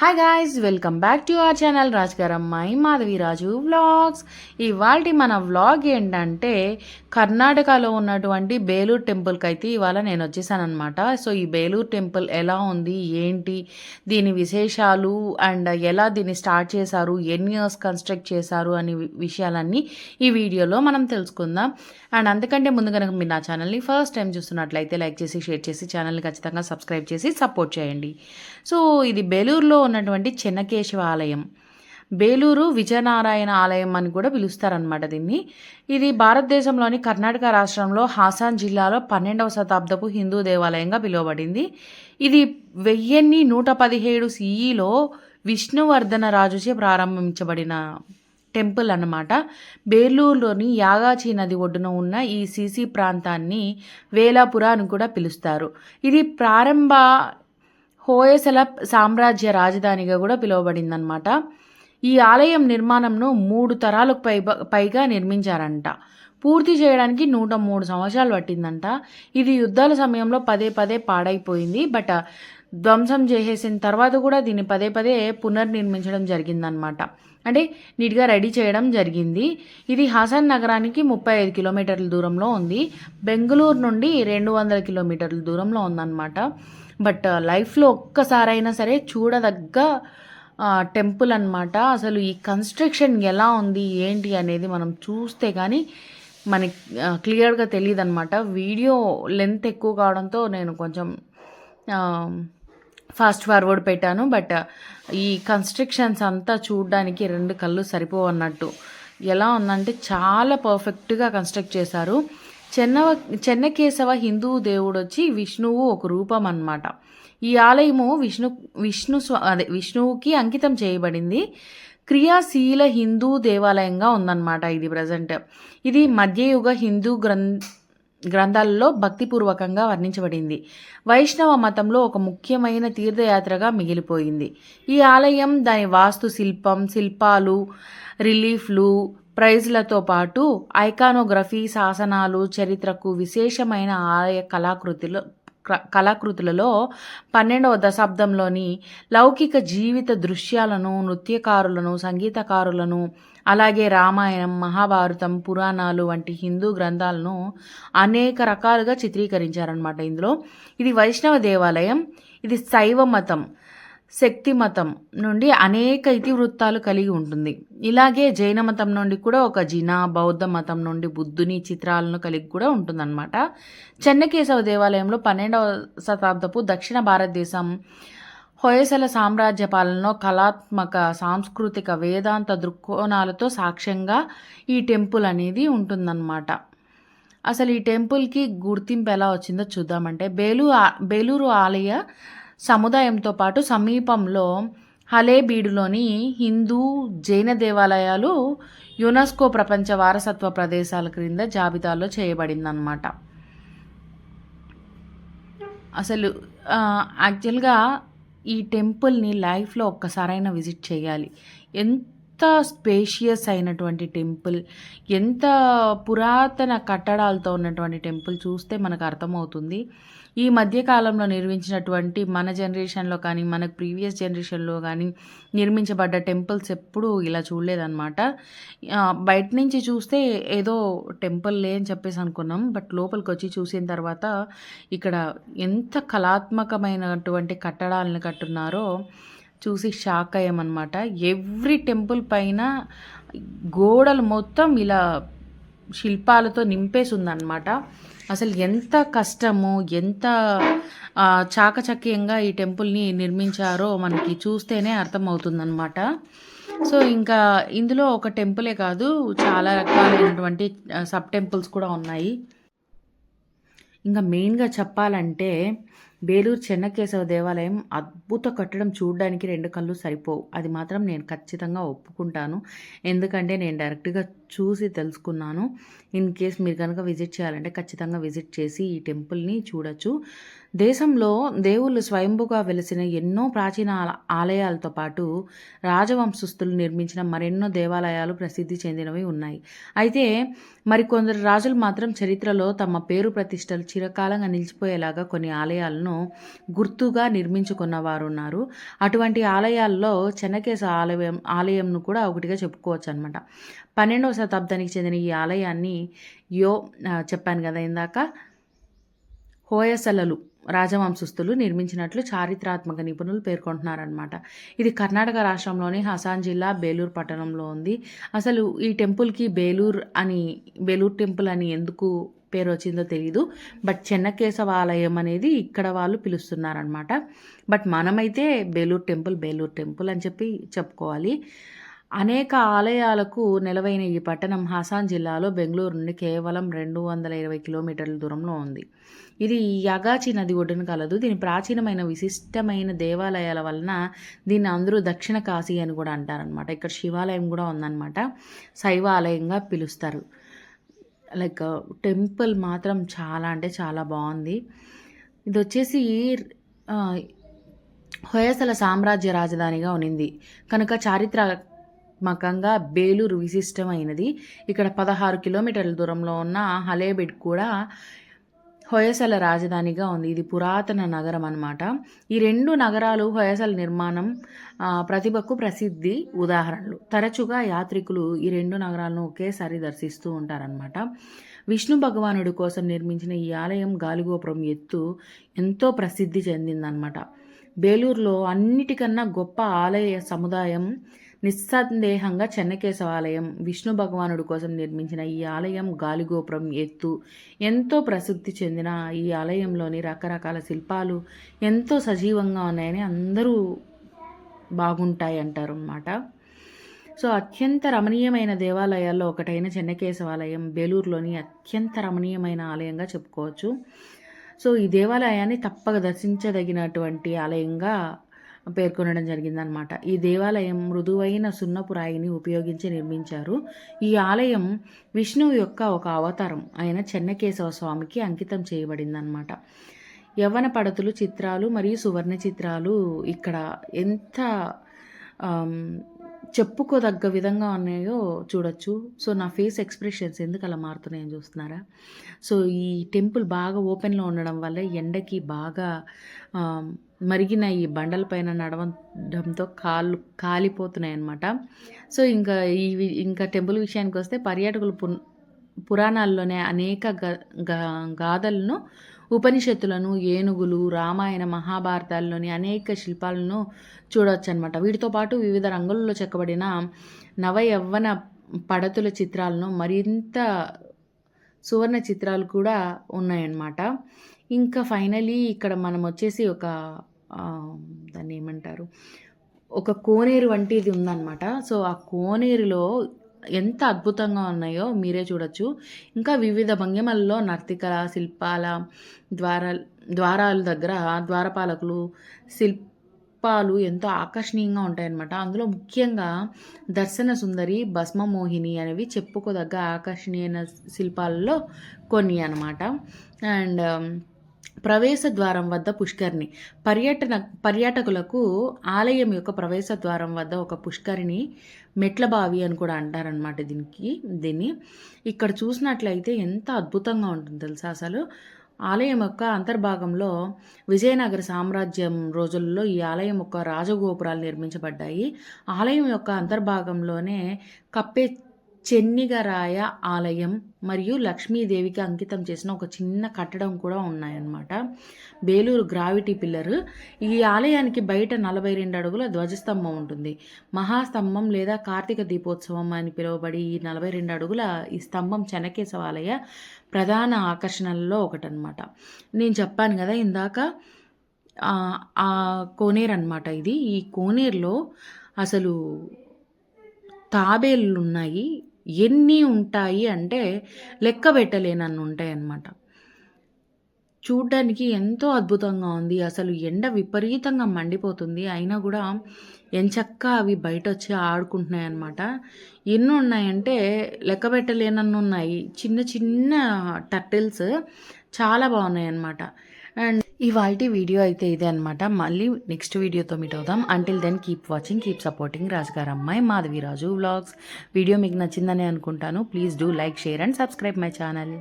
Hi guys welcome back to our channel రాజుగారమ్మాయి Madhavi Raju vlogs ఇవాళ మన vlog ఏంటంటే కర్ణాటకలో ఉన్నటువంటి బేలూరు టెంపుల్కి అయితే ఇవాళ నేను వచ్చేసాను అనమాట సో ఈ బేలూరు టెంపుల్ ఎలా ఉంది? ఏంటి? దీని విశేషాలు అండ్ ఎలా దీన్ని స్టార్ట్ చేశారు? ఎన్ని ఇయర్స్ కన్స్ట్రక్ట్ చేశారు? అనే విషయాలన్నీ ఈ వీడియోలో మనం తెలుసుకుందాం. అండ్ అందుకంటే ముందు కనుక మీరు నా ఛానల్ని ఫస్ట్ టైం చూస్తున్నట్లయితే లైక్ చేసి షేర్ చేసి ఛానల్ని ఖచ్చితంగా సబ్స్క్రైబ్ చేసి సపోర్ట్ చేయండి. సో ఇది బేలూరులో ఉన్నటువంటి చెన్నకేశవ ఆలయం. బేలూరు విజయనారాయణ ఆలయం అని కూడా పిలుస్తారనమాట దీన్ని. ఇది భారతదేశంలోని కర్ణాటక రాష్ట్రంలో హాసాన్ జిల్లాలో పన్నెండవ శతాబ్దపు హిందూ దేవాలయంగా పిలువబడింది. ఇది వెయ్యిన్ని నూట పదిహేడు సిఈలో విష్ణువర్ధన రాజుచే ప్రారంభించబడిన టెంపుల్ అన్నమాట. బేలూరులోని యాగాచి నది ఒడ్డున ఉన్న ఈ సీసీ ప్రాంతాన్ని వేలాపుర అని కూడా పిలుస్తారు. ఇది ప్రారంభ హోయసల సామ్రాజ్య రాజధానిగా కూడా పిలువబడిందనమాట ఈ ఆలయం నిర్మాణంను మూడు తరాలకు పై పైగా నిర్మించారంట. పూర్తి చేయడానికి నూట మూడు సంవత్సరాలు పట్టిందంట. ఇది యుద్ధాల సమయంలో పదే పదే పాడైపోయింది. బట్ ధ్వంసం చేసేసిన తర్వాత కూడా దీన్ని పదే పదే పునర్నిర్మించడం జరిగిందనమాట అంటే నీట్గా రెడీ చేయడం జరిగింది. ఇది హాసన్ నగరానికి ముప్పై ఐదు కిలోమీటర్ల దూరంలో ఉంది. బెంగళూరు నుండి రెండు వందల కిలోమీటర్ల దూరంలో ఉందన్నమాట. బట్ లైఫ్లో ఒక్కసారైనా సరే చూడదగ్గ టెంపుల్ అన్నమాట. అసలు ఈ కన్స్ట్రక్షన్ ఎలా ఉంది ఏంటి అనేది మనం చూస్తే కానీ మనకి క్లియర్గా తెలియదు అనమాట వీడియో లెంత్ ఎక్కువ కావడంతో నేను కొంచెం ఫాస్ట్ ఫార్వర్డ్ పెట్టాను. బట్ ఈ కన్స్ట్రక్షన్స్ అంతా చూడడానికి రెండు కళ్ళు సరిపోవన్నట్టు. ఎలా ఉందంటే చాలా పర్ఫెక్ట్గా కన్స్ట్రక్ట్ చేశారు. చెన్నవ చెన్నకేశవ హిందూ దేవుడు వచ్చి విష్ణువు ఒక రూపం అన్నమాట ఈ ఆలయము విష్ణు విష్ణు స్వ అదే విష్ణువుకి అంకితం చేయబడింది. క్రియాశీల హిందూ దేవాలయంగా ఉందన్నమాట ఇది ప్రజెంట్. ఇది మధ్యయుగ హిందూ గ్రం గ్రంథాలలో భక్తిపూర్వకంగా వర్ణించబడింది. వైష్ణవ మతంలో ఒక ముఖ్యమైన తీర్థయాత్రగా మిగిలిపోయింది. ఈ ఆలయం దాని వాస్తు శిల్పం శిల్పాలు రిలీఫ్లు ప్రైజ్లతో పాటు ఐకానోగ్రఫీ శాసనాలు చరిత్రకు విశేషమైన ఆలయ కళాకృతిలో కళాకృతులలో పన్నెండవ దశాబ్దంలోని లౌకిక జీవిత దృశ్యాలను నృత్యకారులను సంగీతకారులను అలాగే రామాయణం మహాభారతం పురాణాలు వంటి హిందూ గ్రంథాలను అనేక రకాలుగా చిత్రీకరించారనమాట ఇందులో. ఇది వైష్ణవ దేవాలయం ఇది శైవ మతం శక్తి మతం నుండి అనేక ఇతివృత్తాలు కలిగి ఉంటుంది. ఇలాగే జైన మతం నుండి కూడా ఒక జినా బౌద్ధ మతం నుండి బుద్ధుని చిత్రాలను కలిగి కూడా ఉంటుందన్నమాట. చెన్నకేశవ దేవాలయంలో పన్నెండవ శతాబ్దపు దక్షిణ భారతదేశం హొయసల సామ్రాజ్య పాలనలో కళాత్మక సాంస్కృతిక వేదాంత దృక్కోణాలతో సాక్ష్యంగా ఈ టెంపుల్ అనేది ఉంటుందన్నమాట. అసలు ఈ టెంపుల్కి గుర్తింపు ఎలా వచ్చిందో చూద్దామంటే బేలు బేలూరు ఆలయ సముదాయంతో పాటు సమీపంలో హలేబీడులోని హిందూ జైన దేవాలయాలు యునెస్కో ప్రపంచ వారసత్వ ప్రదేశాల క్రింద జాబితాలో చేయబడిందన్నమాట. అసలు యాక్చువల్గా ఈ టెంపుల్ని లైఫ్లో ఒక్కసారైనా విజిట్ చేయాలి. ఎంత స్పేషియస్ అయినటువంటి టెంపుల్ ఎంత పురాతన కట్టడాలతో ఉన్నటువంటి టెంపుల్ చూస్తే మనకు అర్థమవుతుంది. ఈ మధ్యకాలంలో నిర్మించినటువంటి మన జనరేషన్లో కానీ మన ప్రీవియస్ జనరేషన్లో కానీ నిర్మించబడ్డ టెంపుల్స్ ఎప్పుడూ ఇలా చూడలేదన్నమాట. బయట నుంచి చూస్తే ఏదో టెంపుల్ లే అని చెప్పేసి అనుకున్నాం. బట్ లోపలికి వచ్చి చూసిన తర్వాత ఇక్కడ ఎంత కళాత్మకమైనటువంటి కట్టడాలను కట్టున్నారో చూసి షాక్ అయ్యామన్నమాట. ఎవ్రీ టెంపుల్ పైన గోడలు మొత్తం ఇలా శిల్పాలతో నింపేసి ఉందన్నమాట. అసలు ఎంత కష్టము ఎంత చాకచక్యంగా ఈ టెంపుల్ని నిర్మించారో మనకి చూస్తేనే అర్థమవుతుందన్నమాట. సో ఇంకా ఇందులో ఒక టెంపులే కాదు చాలా రకాలైనటువంటి సబ్ టెంపుల్స్ కూడా ఉన్నాయి. ఇంకా మెయిన్గా చెప్పాలంటే బేలూరు చెన్నకేశవ దేవాలయం అద్భుత కట్టడం చూడడానికి రెండు కళ్ళు సరిపోవు. అది మాత్రం నేను ఖచ్చితంగా ఒప్పుకుంటాను. ఎందుకంటే నేను డైరెక్ట్గా చూసి తెలుసుకున్నాను. ఇన్ కేస్ మీరు కనుక విజిట్ చేయాలంటే ఖచ్చితంగా విజిట్ చేసి ఈ టెంపుల్ని చూడొచ్చు. దేశంలో దేవుళ్ళు స్వయంభుగా వెలిసిన ఎన్నో ప్రాచీన ఆల- ఆలయాలతో పాటు రాజవంశస్థులు నిర్మించిన మరెన్నో దేవాలయాలు ప్రసిద్ధి చెందినవి ఉన్నాయి. అయితే మరికొందరు రాజులు మాత్రం చరిత్రలో తమ పేరు ప్రతిష్టలు చిరకాలంగా నిలిచిపోయేలాగా కొన్ని ఆలయాలను ఆలయాలను గుర్తుగా నిర్మించుకున్న వారు ఉన్నారు అటువంటి ఆలయాల్లో చెన్నకేశ ఆలయం ఆలయంను కూడా ఒకటిగా చెప్పుకోవచ్చు అనమాట పన్నెండవ శతాబ్దానికి చెందిన ఈ ఆలయాన్ని యో చెప్పాను కదా ఇందాక. హోయసలలు రాజవంశస్థులు నిర్మించినట్లు చారిత్రాత్మక నిపుణులు పేర్కొంటున్నారనమాట ఇది కర్ణాటక రాష్ట్రంలోని హసాన్ జిల్లా బేలూరు పట్టణంలో ఉంది. అసలు ఈ టెంపుల్కి బేలూర్ అని బేలూర్ టెంపుల్ అని ఎందుకు పేరు వచ్చిందో తెలియదు బట్ చెన్నకేశవ ఆలయం అనేది ఇక్కడ వాళ్ళు పిలుస్తున్నారనమాట బట్ మనమైతే బేలూరు టెంపుల్ బేలూరు టెంపుల్ అని చెప్పి చెప్పుకోవాలి. అనేక ఆలయాలకు నెలవైన ఈ పట్టణం హాసాన్ జిల్లాలో బెంగళూరు నుండి కేవలం రెండు వందల ఇరవై కిలోమీటర్ల దూరంలో ఉంది. ఇది యగాచి నది ఒడ్డున కలదు. దీని ప్రాచీనమైన విశిష్టమైన దేవాలయాల వలన దీన్ని అందరూ దక్షిణ కాశీ అని కూడా అంటారనమాట ఇక్కడ శివాలయం కూడా ఉందన్నమాట. శైవ ఆలయంగా పిలుస్తారు. లైక్ టెంపుల్ మాత్రం చాలా అంటే చాలా బాగుంది. ఇది వచ్చేసి హొయసల సామ్రాజ్య రాజధానిగా ఉన్నింది. కనుక చారిత్రాత్మకంగా బేలూరు విశిష్టమైనది. ఇక్కడ పదహారు కిలోమీటర్ల దూరంలో ఉన్న హలేబెడ్ కూడా హొయసల రాజధానిగా ఉంది. ఇది పురాతన నగరం అనమాట ఈ రెండు నగరాలు హొయసల నిర్మాణం ప్రతిభకు ప్రసిద్ధి ఉదాహరణలు. తరచుగా యాత్రికులు ఈ రెండు నగరాలను ఒకేసారి దర్శిస్తూ ఉంటారనమాట విష్ణు భగవానుడి కోసం నిర్మించిన ఈ ఆలయం గాలిగోపురం ఎత్తు ఎంతో ప్రసిద్ధి చెందిందనమాట బేలూరులో అన్నిటికన్నా గొప్ప ఆలయ సముదాయం నిస్సందేహంగా చెన్నకేశవాలయం విష్ణు భగవానుడి కోసం నిర్మించిన ఈ ఆలయం గాలిగోపురం ఎత్తు. ఎంతో ప్రసిద్ధి చెందిన ఈ ఆలయంలోని రకరకాల శిల్పాలు ఎంతో సజీవంగా ఉన్నాయని అందరూ బాగుంటాయి అంటారు అన్నమాట సో అత్యంత రమణీయమైన దేవాలయాల్లో ఒకటైన చెన్నకేశవాలయం బేలూరులోని అత్యంత రమణీయమైన ఆలయంగా చెప్పుకోవచ్చు. సో ఈ దేవాలయాన్ని తప్పక దర్శించదగినటువంటి ఆలయంగా పేర్కొనడం జరిగిందనమాట ఈ దేవాలయం మృదువైన సున్నపు రాయిని ఉపయోగించి నిర్మించారు. ఈ ఆలయం విష్ణువు యొక్క ఒక అవతారం అయిన చెన్నకేశవ స్వామికి అంకితం చేయబడిందనమాట యవ్వన పడతులు చిత్రాలు మరియు సువర్ణ చిత్రాలు ఇక్కడ ఎంత చెప్పుకోదగ్గ విధంగా ఉన్నాయో చూడొచ్చు. సో నా ఫేస్ ఎక్స్ప్రెషన్స్ ఎందుకు అలా మారుతున్నాయని చూస్తున్నారా? సో ఈ టెంపుల్ బాగా ఓపెన్లో ఉండడం వల్ల ఎండకి బాగా మరిగిన ఈ బండలపైన నడవడంతో కాళ్ళు కాలిపోతున్నాయి అన్నమాట. సో ఇంకా ఈ ఇంకా టెంపుల్ విషయానికి వస్తే పర్యాటకులు పు పురాణాల్లోనే అనేక గ గా- గాథలను ఉపనిషత్తులను ఏనుగులు రామాయణ మహాభారతాల్లోని అనేక శిల్పాలను చూడవచ్చు అనమాట వీటితో పాటు వివిధ రంగులలో చెక్కబడిన నవయవ్వన పడతుల చిత్రాలను మరింత సువర్ణ చిత్రాలు కూడా ఉన్నాయన్నమాట. ఇంకా ఫైనలీ ఇక్కడ మనం వచ్చేసి ఒక దాన్ని ఏమంటారు? ఒక కోనేరు వంటిది ఉందన్నమాట. సో ఆ కోనేరులో ఎంత అద్భుతంగా ఉన్నాయో మీరే చూడొచ్చు. ఇంకా వివిధ భంగిమల్లో నర్తికల శిల్పాల ద్వార ద్వారాల దగ్గర ద్వారపాలకులు శిల్పాలు ఎంతో ఆకర్షణీయంగా ఉంటాయన్నమాట. అందులో ముఖ్యంగా దర్శన సుందరి భస్మమోహిని అనేవి చెప్పుకోదగ్గ ఆకర్షణీయ శిల్పాలలో కొన్ని అనమాట అండ్ ప్రవేశ ద్వారం వద్ద పుష్కరిణి. పర్యటన పర్యాటకులకు ఆలయం యొక్క ప్రవేశ ద్వారం వద్ద ఒక పుష్కరిణి మెట్ల బావి అని కూడా అంటారనమాట దీనికి దీన్ని. ఇక్కడ చూసినట్లయితే ఎంత అద్భుతంగా ఉంటుంది తెలుసా అసలు. ఆలయం యొక్క అంతర్భాగంలో విజయనగర సామ్రాజ్యం రోజుల్లో ఈ ఆలయం యొక్క రాజగోపురాలు నిర్మించబడ్డాయి. ఆలయం యొక్క అంతర్భాగంలోనే కప్పే చెన్నిగరాయ ఆలయం మరియు లక్ష్మీదేవికి అంకితం చేసిన ఒక చిన్న కట్టడం కూడా ఉన్నాయన్నమాట. Belur gravity pillar. ఈ ఆలయానికి బయట నలభై రెండు అడుగుల ధ్వజస్తంభం ఉంటుంది. మహాస్తంభం లేదా కార్తీక దీపోత్సవం అని పిలువబడి ఈ నలభై రెండు అడుగుల ఈ స్తంభం చెనకేశవ ఆలయ ప్రధాన ఆకర్షణలలో ఒకటనమాట నేను చెప్పాను కదా ఇందాక ఆ, ఆ కోనేరు అనమాట ఇది. ఈ కోనేరులో అసలు తాబేళ్ళు ఉన్నాయి ఎన్ని ఉంటాయి అంటే లెక్క పెట్టలేనన్ను ఉంటాయి అన్నమాట. చూడ్డానికి ఎంతో అద్భుతంగా ఉంది. అసలు ఎండ విపరీతంగా మండిపోతుంది. అయినా కూడా ఎంచక్క అవి బయట వచ్చి ఆడుకుంటున్నాయి అన్నమాట. ఎన్ని ఉన్నాయంటే లెక్క పెట్టలేనన్ను ఉన్నాయి. చిన్న చిన్న టర్టిల్స్ చాలా బాగున్నాయి అన్నమాట. అండ్ ఇవాళ వీడియో అయితే ఇదే అనమాట మళ్ళీ నెక్స్ట్ వీడియోతో మీట్ అవుదాం. Until then keep watching keep supporting రాజుగారు అమ్మాయి మాధవి రాజు వ్లాగ్స్ వీడియో మీకు నచ్చిందని అనుకుంటాను. Please do like share and subscribe my channel